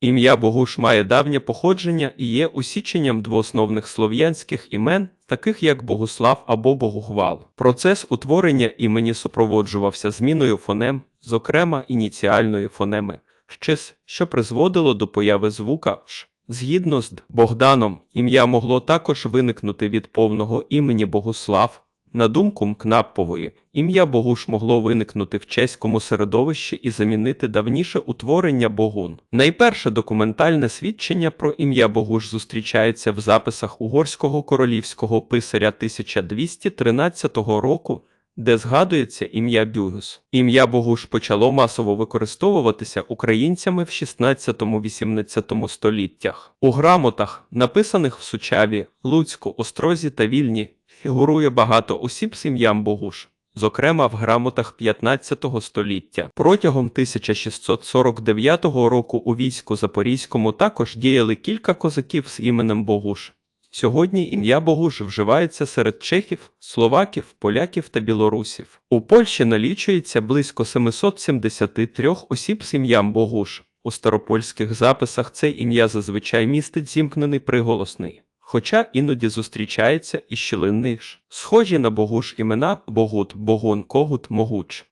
Ім'я Богуш має давнє походження і є усіченням двоосновних слов'янських імен, таких як Богуслав або Богухвал. Процес утворення імені супроводжувався зміною фонем, зокрема ініціальної фонеми щось, що призводило до появи звука «ш». Згідно з Богданом, ім'я могло також виникнути від повного імені Богуслав. На думку Мкнаппової, ім'я Богуш могло виникнути в чеському середовищі і замінити давніше утворення Богун. Найперше документальне свідчення про ім'я Богуш зустрічається в записах угорського королівського писаря 1213 року, де згадується ім'я Бюгус. Ім'я Богуш почало масово використовуватися українцями в 16-18 століттях. У грамотах, написаних в Сучаві, Луцьку, Острозі та Вільні, фігурує багато осіб з ім'ям Богуш. Зокрема, в грамотах 15 століття протягом 1649 року у війську Запорізькому також діяли кілька козаків з іменем Богуш. Сьогодні ім'я Богуш вживається серед чехів, словаків, поляків та білорусів. У Польщі налічується близько 773 осіб з ім'ям Богуш. У старопольських записах це ім'я зазвичай містить зімкнений приголосний. Хоча іноді зустрічається і щілинний ж. Схожі на Богуш імена Богут, Богун, Когут, Могуч.